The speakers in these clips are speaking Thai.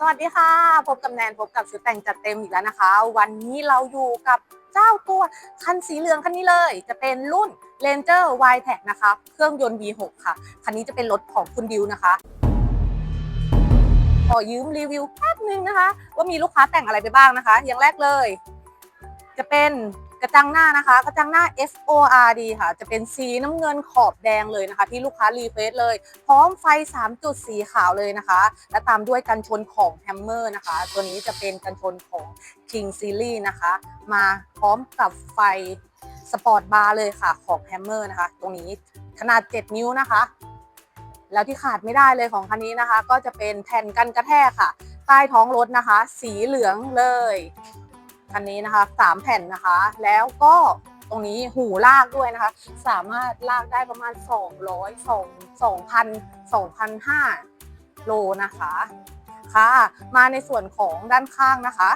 สวัสดีค่ะ พบกับแนนพบกับชุดแต่งจัดเต็มอีกแล้วนะคะ วันนี้เราอยู่กับเจ้าตัวคันสีเหลืองคันนี้เลย จะเป็นรุ่น Ranger y t e c นะคะ เครื่องยนต์ V6 ค่ะ คันนี้จะเป็นรถของคุณดิวนะคะ ขอยืมรีวิวแป๊บนึงนะคะ ว่ามีลูกค้าแต่งอะไรไปบ้างนะคะ อย่างแรกเลย จะเป็น กระจังหน้านะคะ กระจังหน้า FORD ค่ะ จะเป็นสีน้ำเงินขอบแดงเลยนะคะ ที่ลูกค้ารีเควสเลย พร้อมไฟ 3 จุดสีขาวเลยนะคะ และตามด้วยกันชนของแฮมเมอร์นะคะ ตัวนี้จะเป็นกันชนของ King Series นะคะ มาพร้อมกับไฟสปอร์ตบาร์เลยค่ะของแฮมเมอร์นะคะ ตรงนี้ขนาด 7 นิ้วนะคะ แล้วที่ขาดไม่ได้เลยของคันนี้นะคะ ก็จะเป็นแผ่นกันกระแทกค่ะ ใต้ท้องรถนะคะ สีเหลืองเลย คันนี้นะคะสามแผ่นนะคะ แล้วก็ตรงนี้หูลากด้วยนะคะ สามารถลากได้ประมาณ 200 2 2,000 2,500โลนะคะค่ะ มาในส่วนของด้านข้างนะคะ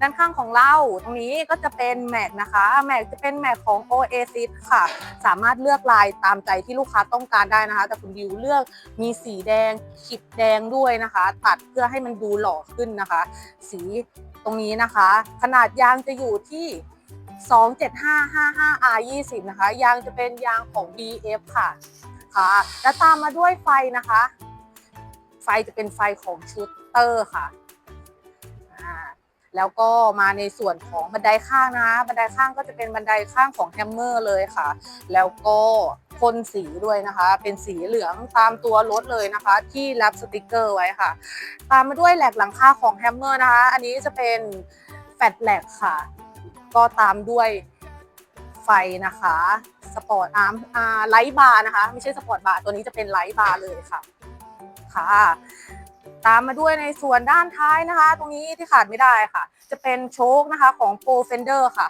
ด้านข้างของเราตรงนี้ก็จะเป็นแม็กนะคะแม็กจะเป็นแม็กของ Oasis ค่ะ สามารถเลือกลายตามใจที่ลูกค้าต้องการได้นะคะ แต่คุณดิวเลือกมีสีแดงขีดแดงด้วยนะคะ ตัดเพื่อให้มันดูหล่อขึ้นนะคะ สี ตรงนี้นะคะ ขนาดยางจะอยู่ที่ 27555 R 20 นะคะ ยางจะเป็นยางของ BF ค่ะค่ะ แล้วตามมาด้วยไฟนะคะ ไฟจะเป็นไฟของชูตเตอร์ค่ะแล้วก็มาในส่วนของบันไดข้างนะคะบันไดข้างก็จะเป็นบันไดข้างของแฮมเมอร์เลยค่ะ แล้วก็ พ่นสีด้วยนะคะ เป็นสีเหลืองตามตัวรถเลยนะคะ ที่รับสติกเกอร์ไว้ค่ะ ตามมาด้วยแหลกหลังคาของแฮมเมอร์นะคะ อันนี้จะเป็นแฟลตแหลกค่ะ ก็ตามด้วยไฟนะคะสปอร์ตอาร์มไลท์บาร์นะคะ ไม่ใช่สปอร์ตบาร์ตัวนี้จะเป็นไลท์บาร์เลยค่ะค่ะ ตามมาด้วยในส่วนด้านท้ายนะคะ ตรงนี้ที่ขาดไม่ได้ค่ะ จะเป็นโชคนะคะของ Pro Fender ค่ะค่ะ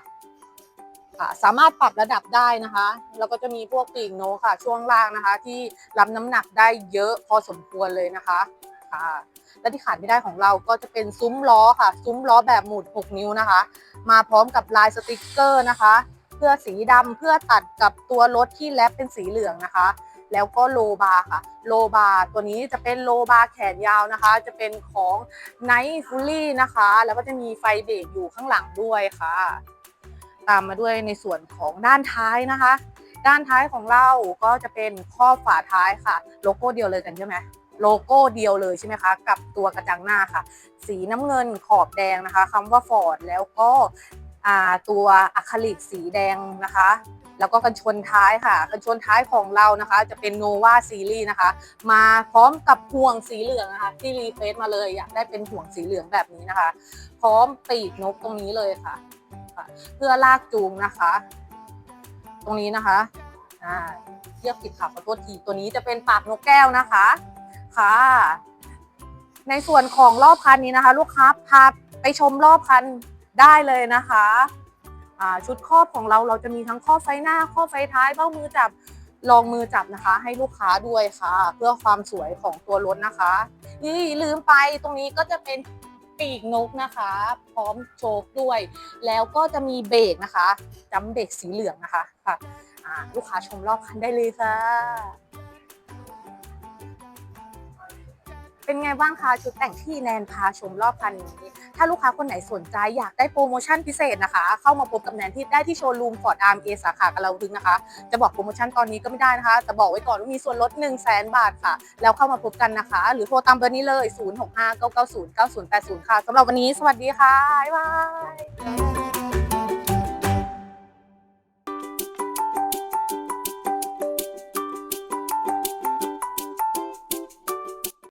สามารถปรับระดับได้นะคะ แล้วก็จะมีพวกปีกโนค่ะ ช่วงล่างนะคะ ที่รับน้ำหนักได้เยอะพอสมควรเลยนะคะค่ะและที่ขาดไม่ได้ของเราก็จะเป็นซุ้มล้อค่ะ ซุ้มล้อแบบหมุด 6 นิ้วนะคะ มาพร้อมกับลายสติกเกอร์นะคะ เพื่อสีดำเพื่อตัดกับตัวรถที่แลบเป็นสีเหลืองนะคะ แล้วก็โลบาค่ะ โลบาตัวนี้จะเป็นโลบาแขนยาวนะคะ จะเป็นของ Night Fully นะคะ แล้วก็จะมีไฟเบรกอยู่ข้างหลังด้วยค่ะ ตามมาด้วยในส่วนของด้านท้ายนะคะ ด้านท้ายของเราก็จะเป็นครอบฝาท้ายค่ะ โลโก้เดียวเลยกันใช่ไหมโลโก้เดียวเลยใช่ไหมคะ กับตัวกระจังหน้าค่ะ สีน้ำเงินขอบแดงนะคะคำว่า Ford แล้วก็ตัวอะคริลิกสีแดงนะคะ แล้วก็กันชนท้ายค่ะ กันชนท้ายของเรานะคะ จะเป็น Nova Series นะคะ มาพร้อมกับห่วงสีเหลืองนะคะที่รีเฟซมาเลยอยากได้เป็นห่วงสีเหลืองแบบนี้นะคะ พร้อมปีกนกตรงนี้เลยค่ะ ค่ะ เพื่อลากจูงนะคะ ตรงนี้นะคะอ่าเทียบผิดค่ะขอโทษทีตัวนี้จะเป็นปากนกแก้วนะคะค่ะ ในส่วนของรอบคันนี้นะคะ ลูกค้าพาไปชมรอบคันได้เลยนะคะชุดครอบของเราเราจะมีทั้งข้อบไฟหน้าข้อบไฟท้ายเบ้ามือจับลองมือจับนะคะ ให้ลูกค้าด้วยค่ะ เพื่อความสวยของตัวรถนะคะ นี่ลืมไปตรงนี้ก็จะเป็น ปีกนกนะคะ พร้อมโชกด้วย แล้วก็จะมีเบรกนะคะจำเบรกสีเหลืองนะคะค่ะลูกค้าชมรอบคันได้เลยค่ะ เป็นไงบ้างคะชุดแต่งที่แนนพาชมรอบคันนี้ ถ้าลูกค้าคนไหนสนใจอยากได้โปรโมชั่นพิเศษนะคะ เข้ามาพบกับแนนที่ได้ที่โชว์รูมฟอร์ดอาร์มเอสาขากระเราดึงนะคะ จะบอกโปรโมชั่นตอนนี้ก็ไม่ได้นะคะ แต่บอกไว้ก่อนว่ามีส่วนลด 1 0 0 0 0แบาทค่ะ แล้วเข้ามาพบกันนะคะ หรือโทรตามเบอร์นี้เลย 0659909080 ค่ะสำหรับวันนี้สวัสดีค่ะบ๊ายบาย